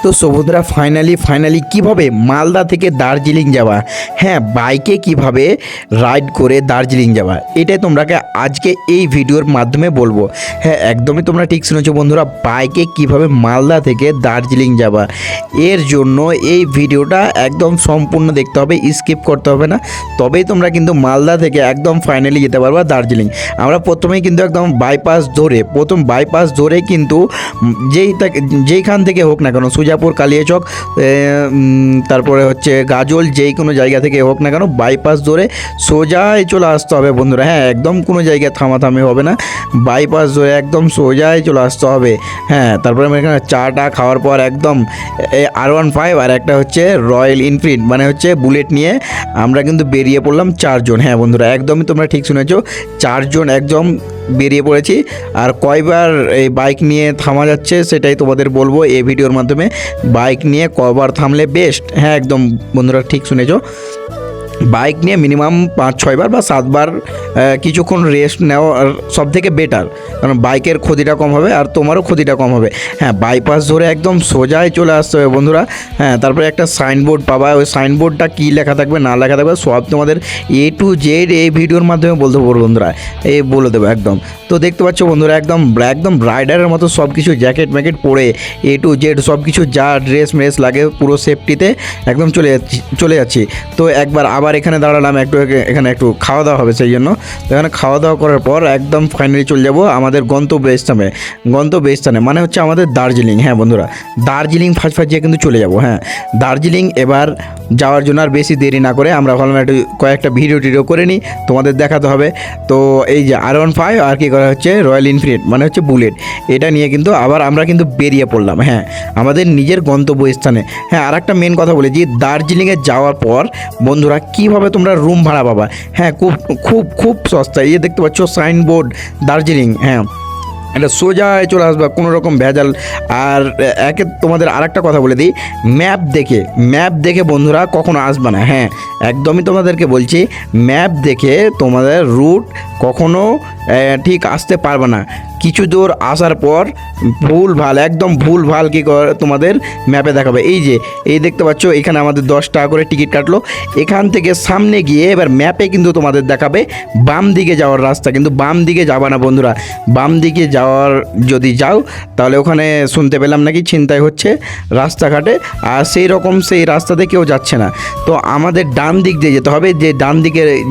তো সবুদরা finally finally কীভাবে মালদা থেকে দার্জিলিং যাওয়া? হ্যাঁ বাইকে কীভাবে রাইড করে দার্জিলিং যাওয়া? এটাই তোমরাকে আজকে এই ভিডিওর মাধ্যমে বলব। হ্যাঁ একদমই তোমরা ঠিক শুনেছো বন্ধুরা বাইকে কীভাবে মালদা থেকে দার্জিলিং যাওয়া? এর জন্য এই ভিডিওটা একদম সম্পূর্ণ দেখতে হবে স্কিপ করতে হবে না। তবেই তোমরা কিন্তু মালদা থেকে একদম ফাইনালি যেতে পারবা দার্জিলিং। আমরা প্রথমেই কিন্তু একদম বাইপাস ধরে, প্রথম বাইপাস ধরে কিন্তু যেই যেইখান থেকে হোক না কেন সুজাপুর, কালিয়াচক তারপরে হচ্ছে গাজল, যেই কোনো জায়গা থেকে হোক না কেন বাইপাস ধরে সোজাই চলে আসতে হবে বন্ধুরা। হ্যাঁ একদম কোনো জায়গায় থামাথামি হবে না। বাইপাস ধরে একদম সোজাই চলে আসতে হবে। হ্যাঁ তারপরে আমি এখানে চাটা খাওয়ার পর একদম আর ওয়ান ফাইভ আর একটা হচ্ছে রয়্যাল ইনফিল্ড মানে হচ্ছে বুলেট নিয়ে আমরা কিন্তু বেরিয়ে পড়লাম চারজন। হ্যাঁ বন্ধুরা, একদমই তোমরা ঠিক শুনেছো, চারজন একদম বেরিয়ে পড়েছি। আর কয়বার এই বাইক নিয়ে থামা যাচ্ছে সেটাই তোমাদের বলব এই ভিডিওর মাধ্যমে। বাইক নিয়ে কবার থামলে বেস্ট হ্যাঁ একদম বন্ধুরা ঠিক শুনেছো। বাইক নিয়ে মিনিমাম পাঁচ, ছয়বার বা সাতবার কিছুক্ষণ রেস্ট নেওয়ার সব থেকে বেটার কারণ বাইকের ক্ষতিটা কম হবে আর তোমারও ক্ষতিটা কম হবে। হ্যাঁ বাইপাস ধরে একদম সোজাই চলে আসতে হবে বন্ধুরা। হ্যাঁ তারপরে একটা সাইনবোর্ড পাবা, ওই সাইনবোর্ডটা কী লেখা থাকবে, না লেখা থাকবে, সব তোমাদের এ টু জেড এই ভিডিওর মাধ্যমে বলতে পারব বন্ধুরা। এ বলে দেবো একদম। তো দেখতে পাচ্ছ বন্ধুরা, একদম একদম রাইডারের মতো সব কিছু জ্যাকেট ম্যাকেট পরে এ টু জেড সব কিছু যা ড্রেস মেস লাগে পুরো সেফটিতে একদম চলে যাচ্ছি চলে যাচ্ছি। তো একবার আবার এখানে দাঁড়ালাম একটু এখানে একটু খাওয়া দাওয়া হবে সেই জন্য তো এখানে খাওয়া দাওয়া করার পর একদম ফাইনালি চলে যাব আমাদের গন্তব্য স্থানে গন্তব্য স্থানে মানে হচ্ছে আমাদের দার্জিলিং। হ্যাঁ বন্ধুরা, দার্জিলিং ফাঁস ফাঁসিয়ে কিন্তু চলে যাব হ্যাঁ। দার্জিলিং এবার যাওয়ার জন্য আর বেশি দেরি না করে আমরা ভাবলাম একটু কয়েকটা ভিডিও টিডিও করে নিই, তোমাদের দেখাতে হবে। তো এই যে আর ওয়ান ফাইভ আর কি করা হচ্ছে রয়্যাল ইনফিনিট মানে হচ্ছে বুলেট এটা নিয়ে কিন্তু আবার আমরা কিন্তু বেরিয়ে পড়লাম হ্যাঁ। আমাদের নিজের গন্তব্য স্থানে হ্যাঁ আর একটা মেন কথা বলি যে দার্জিলিংয়ে যাওয়ার পর বন্ধুরা কীভাবে তোমরা রুম ভাড়া পাবা? হ্যাঁ খুব খুব খুব সস্তা। ইয়ে দেখতে পাচ্ছ সাইনবোর্ড দার্জিলিং হ্যাঁ। এটা সোজায় চলে আসবে, কোনো রকম ভেজাল। আর একে তোমাদের আর একটা কথা বলে দিই ম্যাপ দেখে ম্যাপ দেখে বন্ধুরা কখনো আসবে না হ্যাঁ। একদমই তোমাদেরকে বলছি ম্যাপ দেখে তোমাদের রুট কখনো ঠিক আসতে পারবে না। কিছু দূর আসার পর ভুল ভালো, একদম ভুল ভালো কি করে তোমাদের ম্যাপে দেখাবে। এই যে, এই দেখতে পাচ্ছ, এখানে আমাদের দশ টাকা করে টিকিট কাটলো। এখান থেকে সামনে গিয়ে এবার ম্যাপে কিন্তু তোমাদের দেখাবে বাম দিকে যাওয়ার রাস্তা। কিন্তু বাম দিকে যাবা না বন্ধুরা। বাম দিকে যাওয়ার যদি যাও, তাহলে ওখানে শুনতে পেলাম নাকি চিন্তাই হচ্ছে রাস্তাঘাটে। আর সেই রকম সেই রাস্তাতে কেউ যাচ্ছে না। তো আমাদের ডান দিক দিয়ে যেতে হবে। যে ডান দিকে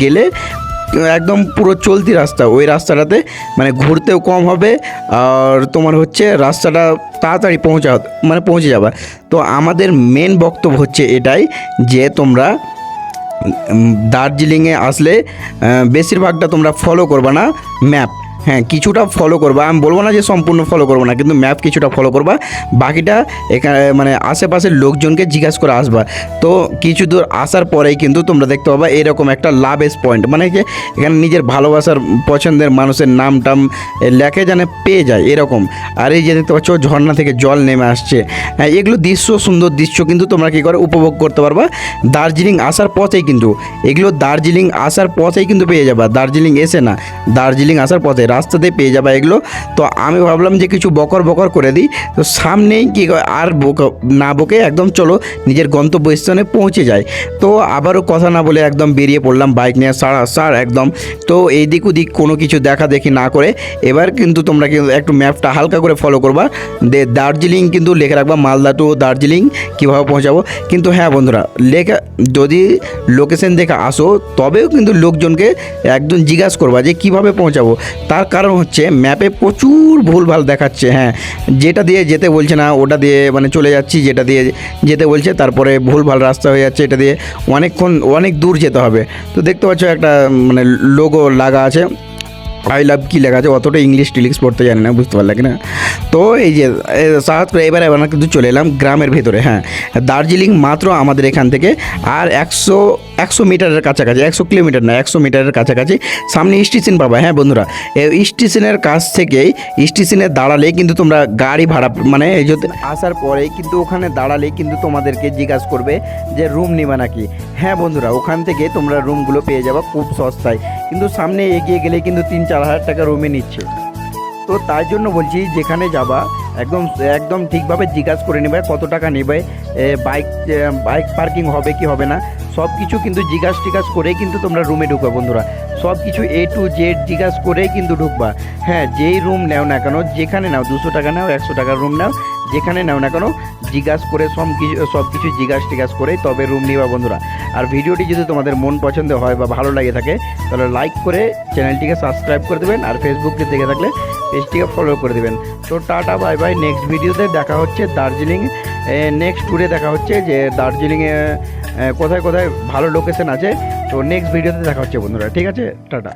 গেলে একদম পুরো চলতি রাস্তা। ওই রাস্তাটাতে মানে ঘুরতেও কম হবে আর তোমার হচ্ছে রাস্তাটা তাড়াতাড়ি পৌঁছা মানে পৌঁছে যাবে। তো আমাদের মেন বক্তব্য হচ্ছে এটাই যে তোমরা দার্জিলিংয়ে আসলে বেশিরভাগটা তোমরা ফলো করবা না ম্যাপ হ্যাঁ কিছুটা ফলো করবা। আমি বলব না যে সম্পূর্ণ ফলো করব না, কিন্তু ম্যাপ কিছুটা ফলো করবা। বাকিটা এখানে মানে আশেপাশের লোকজনকে জিজ্ঞাসা করে আসবা। তো কিছু দূর আসার পরেই কিন্তু তোমরা দেখতে পাবা এরকম একটা লাভেস পয়েন্ট মানে যে এখানে নিজের ভালোবাসার, পছন্দের মানুষের নাম টাম লেখে যেন পেয়ে যায় এরকম। আর এই যে দেখতে পাচ্ছ, ঝর্ণা থেকে জল নেমে আসছে। হ্যাঁ এগুলো দৃশ্য, সুন্দর দৃশ্য কিন্তু তোমরা কী করে, উপভোগ করতে পারবা। দার্জিলিং আসার পথেই কিন্তু, এগুলো দার্জিলিং আসার পথেই কিন্তু পেয়ে যাবা। দার্জিলিং এসে না, দার্জিলিং আসার পথে রাস্তাতে পেয়ে যাবা এগুলো। তো আমি ভাবলাম যে কিছু বকর বকর করে দিই। তো সামনেই কি আর বক, না বকে একদম চলো নিজের গন্তব্য স্থানে পৌঁছে যায় তো আবারও কথা না বলে একদম বেরিয়ে পড়লাম বাইক নিয়ে। সারা সার একদম। তো এই দিক ওদিক কোনো কিছু দেখা দেখি না করে, এবার কিন্তু তোমরা কিন্তু একটু ম্যাপটা হালকা করে ফলো করবা। দে, দার্জিলিং কিন্তু লিখে রাখবা, মালদা টু দার্জিলিং, কীভাবে পৌঁছাবো। কিন্তু হ্যাঁ বন্ধুরা, লেখা, যদি লোকেশন দেখে আসো, তবেও কিন্তু লোকজনকে একদম জিজ্ঞাসা করবা যে কীভাবে পৌঁছাবো। তার কারণ হচ্ছে ম্যাপে প্রচুর ভুলভাল দেখাচ্ছে হ্যাঁ। যেটা দিয়ে যেতে বলছে না, ওটা দিয়ে মানে চলে যাচ্ছি, যেটা দিয়ে যেতে বলছে, তারপরে ভুলভাল রাস্তা হয়ে যাচ্ছে, এটা দিয়ে অনেকক্ষণ, অনেক দূর যেতে হবে। তো দেখতে পাচ্ছ একটা মানে লোগো লাগা আছে। আই লাভ কী লেখা আছে? অতটা ইংলিশ টিলিক্স পড়তে জানি না, বুঝতে পারলে কি না তো এই যে করে এবার এবার কিন্তু চলে এলাম গ্রামের ভেতরে হ্যাঁ। দার্জিলিং মাত্র আমাদের এখান থেকে, আর একশো একশো মিটারের কাছাকাছি, একশো কিলোমিটার না একশো মিটারের কাছাকাছি। সামনে স্টেশন পাবা হ্যাঁ বন্ধুরা। স্টেশনের কাছ থেকেই স্টেশনে দাঁড়ালেই কিন্তু তোমরা গাড়ি ভাড়া মানে এই যদি আসার পরেই কিন্তু ওখানে দাঁড়ালেই কিন্তু তোমাদেরকে জিজ্ঞাসা করবে যে রুম নিবা নাকি? হ্যাঁ বন্ধুরা, ওখান থেকে তোমরা রুমগুলো পেয়ে যাবা খুব সস্তায়। কিন্তু সামনে এগিয়ে গেলে কিন্তু তিন চার হাজার টাকা রুমে নিচ্ছে। তো তার জন্য বলছি, যেখানে যাবা, একদম একদম ঠিকভাবে জিজ্ঞাসা করে নেবে কত টাকা নেবে বাইক বাইক পার্কিং হবে কি হবে না সব কিছু কিন্তু জিজ্ঞাসা টিকাস করে কিন্তু তোমরা রুমে ঢুকবে বন্ধুরা। সব কিছু এ টু জেড জিজ্ঞাস করেই কিন্তু ঢুকবা। হ্যাঁ যেই রুম নেও না কেন, যেখানে নাও, দুশো টাকা নাও, একশো টাকার রুম নাও, যেখানে নাও না কেন, জিজ্ঞাস করে সব কিছু সব কিছু জিজ্ঞাস টিজ্ঞাস করেই তবে রুম নিবা বন্ধুরা। আর ভিডিওটি যদি তোমাদের মন পছন্দ হয় বা ভালো লাগে থাকে, তাহলে লাইক করে চ্যানেলটিকে সাবস্ক্রাইব করে দেবেন আর ফেসবুকে দেখে থাকলে পেজটিকে ফলো করে দেবেন। তো টাটা বাই বাই নেক্সট ভিডিওতে দেখা হচ্ছে দার্জিলিং নেক্সট ট্যুরে দেখা হচ্ছে যে দার্জিলিংয়ে কোথায় কোথায় ভালো লোকেশন আছে, তো নেক্সট ভিডিওতে দেখা হচ্ছে বন্ধুরা, ঠিক আছে? টাটা।